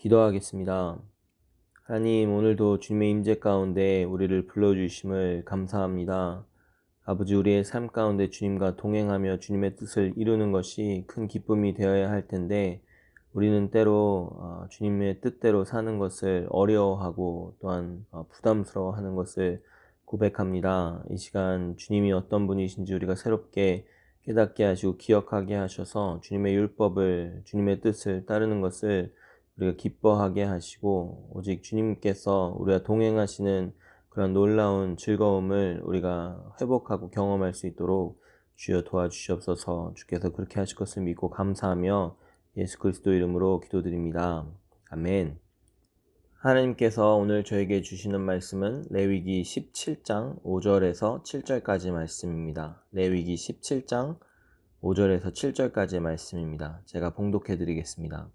기도하겠습니다. 하나님, 오늘도 주님의 임재 가운데 우리를 불러주심을 감사합니다. 아버지, 우리의 삶 가운데 주님과 동행하며 주님의 뜻을 이루는 것이 큰 기쁨이 되어야 할 텐데, 우리는 때로 어, 주님의 뜻대로 사는 것을 어려워하고 또한 어, 부담스러워 하는 것을 고백합니다. 이 시간 주님이 어떤 분이신지 우리가 새롭게 깨닫게 하시고 기억하게 하셔서 주님의 율법을, 주님의 뜻을 따르는 것을 우리가 기뻐하게 하시고 오직 주님께서 우리가 동행하시는 그런 놀라운 즐거움을 우리가 회복하고 경험할 수 있도록 주여 도와주시옵소서 주께서 그렇게 하실 것을 믿고 감사하며 예수 그리스도 이름으로 기도드립니다. 아멘. 하나님께서 오늘 저에게 주시는 말씀은 레위기 17장 5절에서 7절까지 말씀입니다. 레위기 17장 5절에서 7절까지 말씀입니다. 제가 봉독해 드리겠습니다.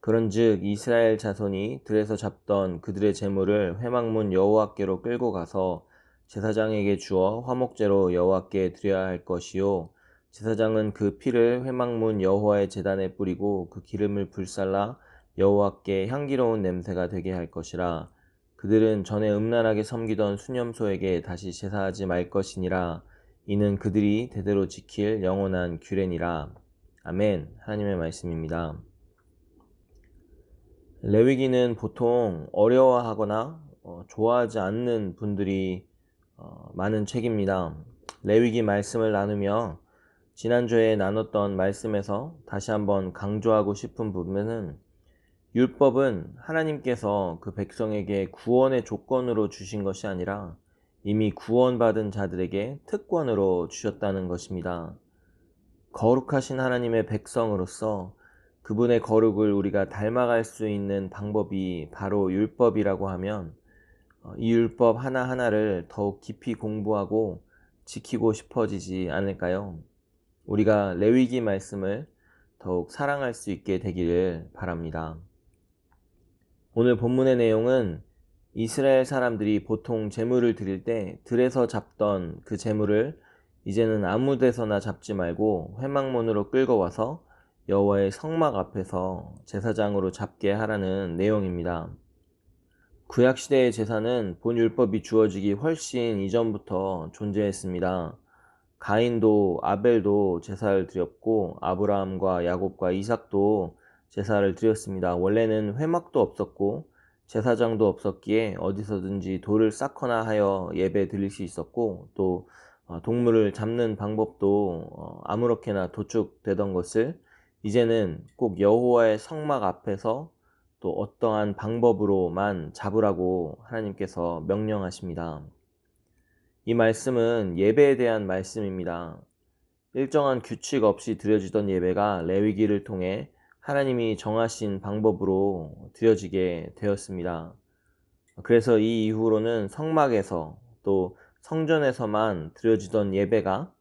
그런즉 이스라엘 자손이 들에서 잡던 그들의 재물을 회막문 여호와께로 끌고 가서 제사장에게 주어 화목제로 여호와께 드려야 할 것이요. 제사장은 그 피를 회막문 여호와의 제단에 뿌리고 그 기름을 불살라 여호와께 향기로운 냄새가 되게 할 것이라. 그들은 전에 음란하게 섬기던 수념소에게 다시 제사하지 말 것이니라. 이는 그들이 대대로 지킬 영원한 규례니라. 아멘. 하나님의 말씀입니다. 레위기는 보통 어려워하거나 어, 좋아하지 않는 분들이 어, 많은 책입니다. 레위기 말씀을 나누며 지난주에 나눴던 말씀에서 다시 한번 강조하고 싶은 부분은 율법은 하나님께서 그 백성에게 구원의 조건으로 주신 것이 아니라 이미 구원받은 자들에게 특권으로 주셨다는 것입니다. 거룩하신 하나님의 백성으로서 그분의 거룩을 우리가 닮아갈 수 있는 방법이 바로 율법이라고 하면 어, 이 율법 하나하나를 더욱 깊이 공부하고 지키고 싶어지지 않을까요? 우리가 레위기 말씀을 더욱 사랑할 수 있게 되기를 바랍니다. 오늘 본문의 내용은 이스라엘 사람들이 보통 재물을 드릴 때 들에서 잡던 그 재물을 이제는 아무 데서나 잡지 말고 회막문으로 끌고 와서 여호와의 성막 앞에서 제사장으로 잡게 하라는 내용입니다. 구약 시대의 제사는 본 율법이 주어지기 훨씬 이전부터 존재했습니다. 가인도 아벨도 제사를 드렸고 아브라함과 야곱과 이삭도 제사를 드렸습니다. 원래는 회막도 없었고 제사장도 없었기에 어디서든지 돌을 쌓거나 하여 예배 드릴 수 있었고 또 어, 동물을 잡는 방법도 어, 아무렇게나 도축되던 것을 이제는 꼭 여호와의 성막 앞에서 또 어떠한 방법으로만 잡으라고 하나님께서 명령하십니다. 이 말씀은 예배에 대한 말씀입니다. 일정한 규칙 없이 드려지던 예배가 레위기를 통해 하나님이 정하신 방법으로 드려지게 되었습니다. 그래서 이 이후로는 성막에서 또 성전에서만 드려지던 예배가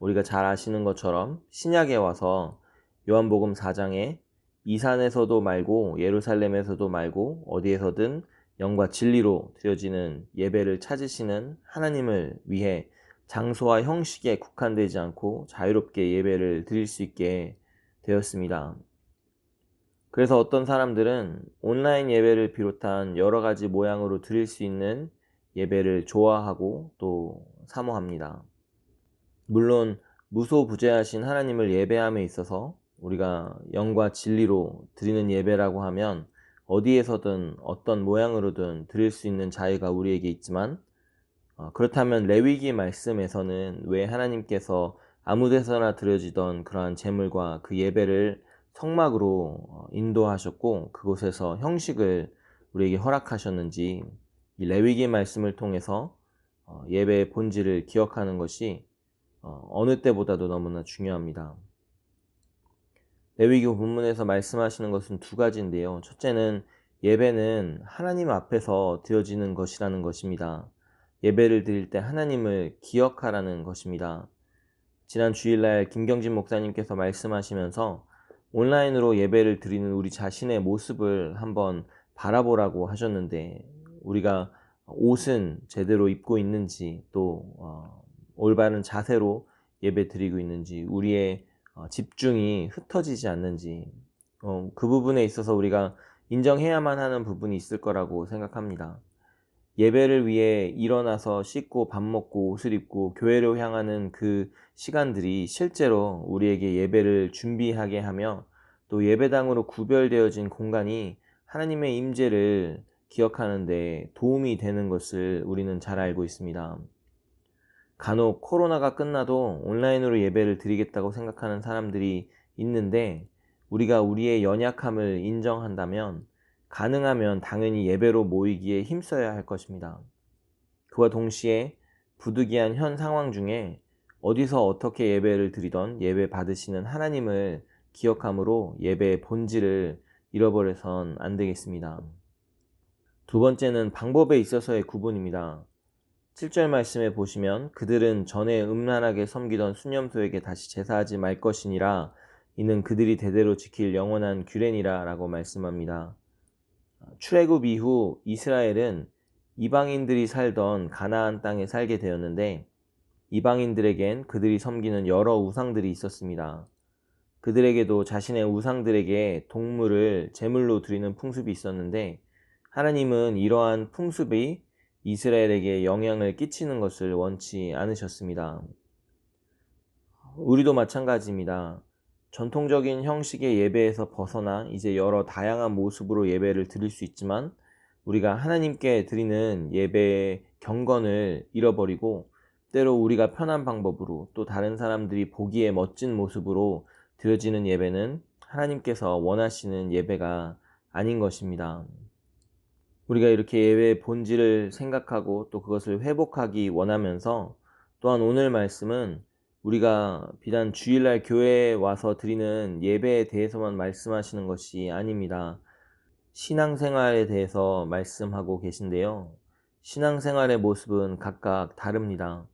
우리가 잘 아시는 것처럼 신약에 와서 요한복음 4장에 이 산에서도 말고 예루살렘에서도 말고 어디에서든 영과 진리로 드려지는 예배를 찾으시는 하나님을 위해 장소와 형식에 국한되지 않고 자유롭게 예배를 드릴 수 있게 되었습니다. 그래서 어떤 사람들은 온라인 예배를 비롯한 여러 가지 모양으로 드릴 수 있는 예배를 좋아하고 또 사모합니다. 물론 무소부재하신 하나님을 예배함에 있어서 우리가 영과 진리로 드리는 예배라고 하면 어디에서든 어떤 모양으로든 드릴 수 있는 자유가 우리에게 있지만 어, 그렇다면 레위기 말씀에서는 왜 하나님께서 아무 데서나 드려지던 그러한 제물과 그 예배를 성막으로 어, 인도하셨고 그곳에서 형식을 우리에게 허락하셨는지 이 레위기 말씀을 통해서 어, 예배의 본질을 기억하는 것이 어, 어느 때보다도 너무나 중요합니다. 레위기 본문에서 말씀하시는 것은 두 가지인데요. 첫째는 예배는 하나님 앞에서 드려지는 것이라는 것입니다. 예배를 드릴 때 하나님을 기억하라는 것입니다. 지난 주일날 김경진 목사님께서 말씀하시면서 온라인으로 예배를 드리는 우리 자신의 모습을 한번 바라보라고 하셨는데 우리가 옷은 제대로 입고 있는지 또 어, 올바른 자세로 예배 드리고 있는지 우리의 어, 집중이 흩어지지 않는지 어, 그 부분에 있어서 우리가 인정해야만 하는 부분이 있을 거라고 생각합니다. 예배를 위해 일어나서 씻고 밥 먹고 옷을 입고 교회로 향하는 그 시간들이 실제로 우리에게 예배를 준비하게 하며 또 예배당으로 구별되어진 공간이 하나님의 임재를 기억하는 데 도움이 되는 것을 우리는 잘 알고 있습니다. 간혹 코로나가 끝나도 온라인으로 예배를 드리겠다고 생각하는 사람들이 있는데 우리가 우리의 연약함을 인정한다면 가능하면 당연히 예배로 모이기에 힘써야 할 것입니다. 그와 동시에 부득이한 현 상황 중에 어디서 어떻게 예배를 드리던 예배 받으시는 하나님을 기억함으로 예배의 본질을 잃어버려선 안 되겠습니다. 두 번째는 방법에 있어서의 구분입니다. 7절 말씀에 보시면 그들은 전에 음란하게 섬기던 수념소에게 다시 제사하지 말 것이니라 이는 그들이 대대로 지킬 영원한 규례니라 라고 말씀합니다. 출애굽 이후 이스라엘은 이방인들이 살던 가나안 땅에 살게 되었는데 이방인들에겐 그들이 섬기는 여러 우상들이 있었습니다. 그들에게도 자신의 우상들에게 동물을 제물로 드리는 풍습이 있었는데 하나님은 이러한 풍습이 이스라엘에게 영향을 끼치는 것을 원치 않으셨습니다. 우리도 마찬가지입니다. 전통적인 형식의 예배에서 벗어나 이제 여러 다양한 모습으로 예배를 드릴 수 있지만 우리가 하나님께 드리는 예배의 경건을 잃어버리고 때로 우리가 편한 방법으로 또 다른 사람들이 보기에 멋진 모습으로 드려지는 예배는 하나님께서 원하시는 예배가 아닌 것입니다. 우리가 이렇게 예배의 본질을 생각하고 또 그것을 회복하기 원하면서 또한 오늘 말씀은 우리가 비단 주일날 교회에 와서 드리는 예배에 대해서만 말씀하시는 것이 아닙니다. 신앙생활에 대해서 말씀하고 계신데요. 신앙생활의 모습은 각각 다릅니다.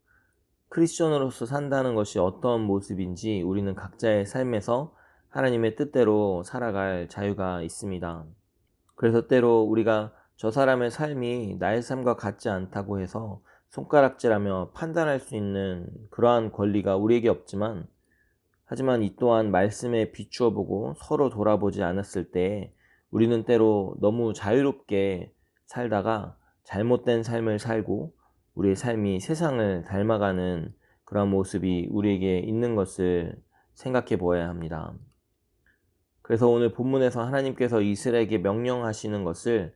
크리스천으로서 산다는 것이 어떤 모습인지 우리는 각자의 삶에서 하나님의 뜻대로 살아갈 자유가 있습니다. 그래서 때로 우리가 저 사람의 삶이 나의 삶과 같지 않다고 해서 손가락질하며 판단할 수 있는 그러한 권리가 우리에게 없지만 하지만 이 또한 말씀에 비추어 보고 서로 돌아보지 않았을 때 우리는 때로 너무 자유롭게 살다가 잘못된 삶을 살고 우리의 삶이 세상을 닮아가는 그런 모습이 우리에게 있는 것을 생각해 보아야 합니다. 그래서 오늘 본문에서 하나님께서 이스라엘에게 명령하시는 것을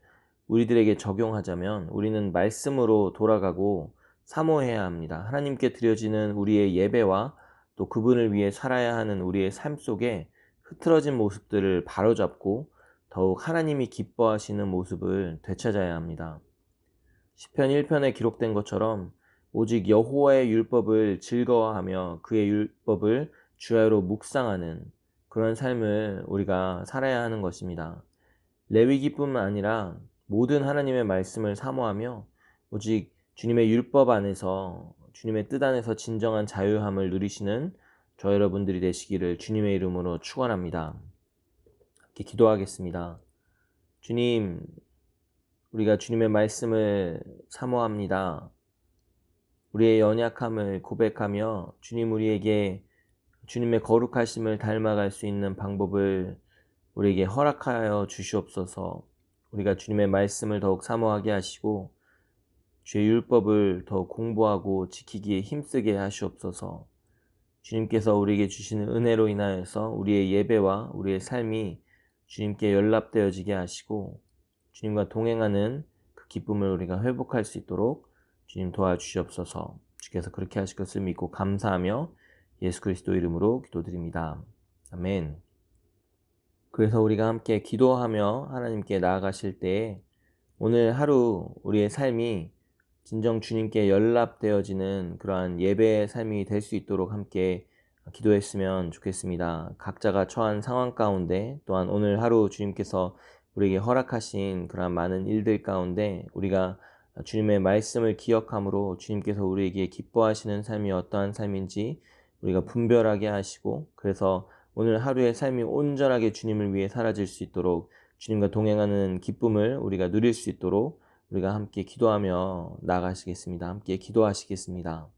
우리들에게 적용하자면 우리는 말씀으로 돌아가고 사모해야 합니다. 하나님께 드려지는 우리의 예배와 또 그분을 위해 살아야 하는 우리의 삶 속에 흐트러진 모습들을 바로잡고 더욱 하나님이 기뻐하시는 모습을 되찾아야 합니다. 시편 1편에 기록된 것처럼 오직 여호와의 율법을 즐거워하며 그의 율법을 주야로 묵상하는 그런 삶을 우리가 살아야 하는 것입니다. 레위기뿐만 아니라 모든 하나님의 말씀을 사모하며 오직 주님의 율법 안에서 주님의 뜻 안에서 진정한 자유함을 누리시는 저 여러분들이 되시기를 주님의 이름으로 축원합니다. 이렇게 기도하겠습니다. 주님, 우리가 주님의 말씀을 사모합니다. 우리의 연약함을 고백하며 주님 우리에게 주님의 거룩하심을 닮아갈 수 있는 방법을 우리에게 허락하여 주시옵소서. 우리가 주님의 말씀을 더욱 사모하게 하시고 주의 율법을 더욱 공부하고 지키기에 힘쓰게 하시옵소서. 주님께서 우리에게 주시는 은혜로 인하여서 우리의 예배와 우리의 삶이 주님께 연락되어지게 하시고 주님과 동행하는 그 기쁨을 우리가 회복할 수 있도록 주님 도와주시옵소서. 주께서 그렇게 하실 것을 믿고 감사하며 예수 그리스도 이름으로 기도드립니다. 아멘. 그래서 우리가 함께 기도하며 하나님께 나아가실 때 오늘 하루 우리의 삶이 진정 주님께 연락되어지는 그러한 예배의 삶이 될 수 있도록 함께 기도했으면 좋겠습니다. 각자가 처한 상황 가운데 또한 오늘 하루 주님께서 우리에게 허락하신 그러한 많은 일들 가운데 우리가 주님의 말씀을 기억함으로 주님께서 우리에게 기뻐하시는 삶이 어떠한 삶인지 우리가 분별하게 하시고 그래서 오늘 하루의 삶이 온전하게 주님을 위해 사라질 수 있도록 주님과 동행하는 기쁨을 우리가 누릴 수 있도록 우리가 함께 기도하며 나가시겠습니다. 함께 기도하시겠습니다.